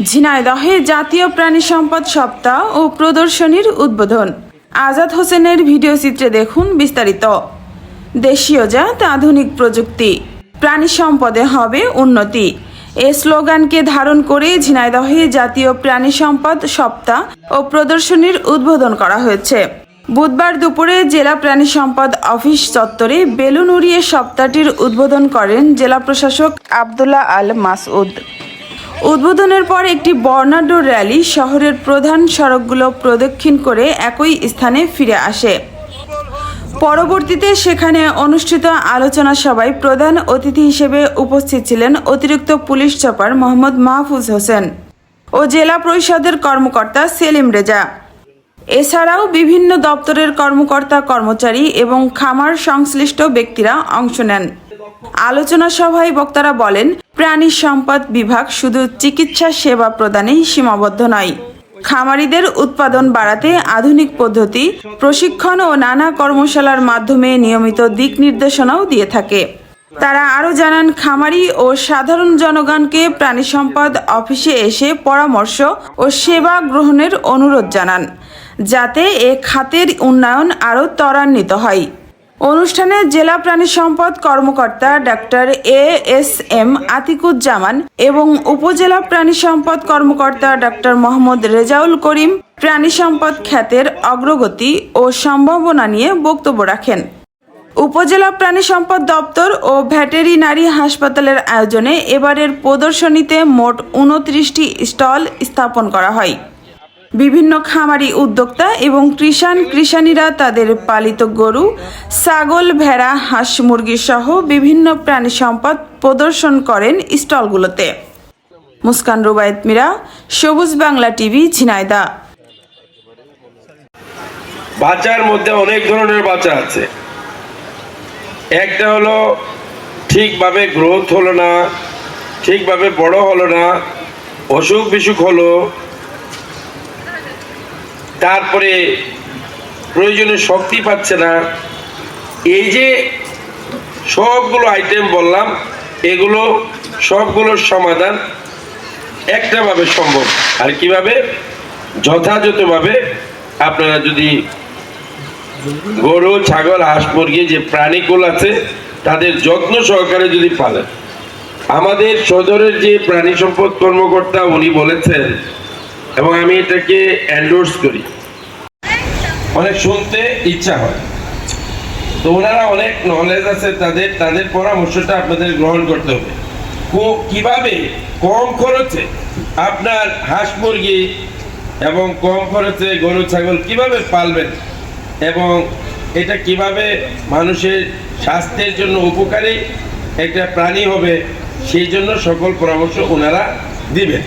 ঝিনাইদহে জাতীয় প্রাণী সম্পদ সপ্তাহ ও প্রদর্শনীর উদ্বোধন। আজাদ হোসেনের ভিডিও চিত্রে দেখুন বিস্তারিত। দেশীয় জাত, আধুনিক প্রযুক্তি। প্রাণী সম্পদে হবে উন্নতি। এ স্লোগানকে ধারণ করে ঝিনাইদহে জাতীয় প্রাণী সম্পদ সপ্তাহ ও প্রদর্শনীর উদ্বোধন করা হয়েছে। বুধবার দুপুরে জেলা প্রাণী সম্পদ অফিস চত্বরে বেলুন উড়িয়ে সপ্তাহটির উদ্বোধন করেন জেলা প্রশাসক আবদুল্লাহ আল মাসউদ। উদ্বোধনের পর একটি বর্ণাঢ্য র্যালি শহরের প্রধান সড়কগুলো প্রদক্ষিণ করে একই স্থানে ফিরে আসে। পরবর্তীতে সেখানে অনুষ্ঠিত আলোচনা সভায় প্রধান অতিথি হিসেবে উপস্থিত ছিলেন অতিরিক্ত পুলিশ চপার মোহাম্মদ মাহফুজ হোসেন ও জেলা পরিষদের কর্মকর্তা সেলিম রেজা। এছাড়াও বিভিন্ন দপ্তরের কর্মকর্তা কর্মচারী এবং খামার সংশ্লিষ্ট ব্যক্তিরা অংশ নেন। আলোচনা সভায় বক্তারা বলেন, প্রাণী সম্পদ বিভাগ শুধু চিকিৎসা সেবা প্রদানেই সীমাবদ্ধ নয়। খামারিদের উৎপাদন বাড়াতে আধুনিক পদ্ধতি, প্রশিক্ষণ ও নানা কর্মশালার মাধ্যমে নিয়মিত দিক নির্দেশনাও দিয়ে থাকে। তারা আরও জানান, খামারি ও সাধারণ জনগণকে প্রাণী সম্পদ অফিসে এসে পরামর্শ ও সেবা গ্রহণের অনুরোধ জানান, যাতে এ খাতের উন্নয়ন আরও ত্বরান্বিত হয়। অনুষ্ঠানে জেলা প্রাণী সম্পদ কর্মকর্তা doctor A S M Atiquzzaman এবং উপজেলা প্রাণী সম্পদ কর্মকর্তা ডাক্তার মোহাম্মদ রেজাউল করিম প্রাণী সম্পদ খ্যাতের অগ্রগতি ও সম্ভাবনা নিয়ে বক্তব্য রাখেন। উপজেলা প্রাণী সম্পদ দপ্তর ও ভেটেরিনারি হাসপাতালের আয়োজনে এবারের প্রদর্শনীতে মোট উনত্রিশটি স্টল স্থাপন করা হয়। বিভিন্ন খামারি উদ্যোক্তা এবং কৃষাণ কৃষানীরা তাদের পালিত গরু, ছাগল, ভেড়া, হাঁস মুরগি সহ বিভিন্ন প্রাণী সম্পদ প্রদর্শন করেন স্টলগুলোতে। মুস্কান রুবায়ত মিরা, সবুজ বাংলা টিভি ঝিনাইদা বাচ্চার মধ্যে অনেক ধরনের বাচ্চা আছে। একটা হলো ঠিকভাবে গ্রোথ হলো না, ঠিকভাবে বড় হলো না, অসুখ বিসুখ হলো তারপরে প্রয়োজনীয় শক্তি পাচ্ছে না। এই যে সবগুলো আইটেম বললাম, এগুলো সবগুলোর সমাধান একটাভাবে সম্ভব। আর কীভাবে? যথাযথভাবে আপনারা যদি গরু, ছাগল, হাঁস, মুরগি, যে প্রাণীগুলো আছে, তাদের যত্ন সহকারে যদি পালেন। আমাদের সদরের যে প্রাণী সম্পদ কর্মকর্তা উনি বলেছেন এবং আমি এটাকে এন্ডোর্স করি। অনেক শুনতে ইচ্ছা হয়। তো ওনারা অনেক নলেজ আছে, তাদের তাদের পরামর্শটা আপনাদের গ্রহণ করতে হবে। কীভাবে? কম খরচে আপনার হাঁস মুরগি এবং কম খরচে গরু, ছাগল কীভাবে পালবেন এবং এটা কীভাবে মানুষের স্বাস্থ্যের জন্য উপকারী একটা প্রাণী হবে, সেই জন্য সকল পরামর্শ ওনারা দিবেন।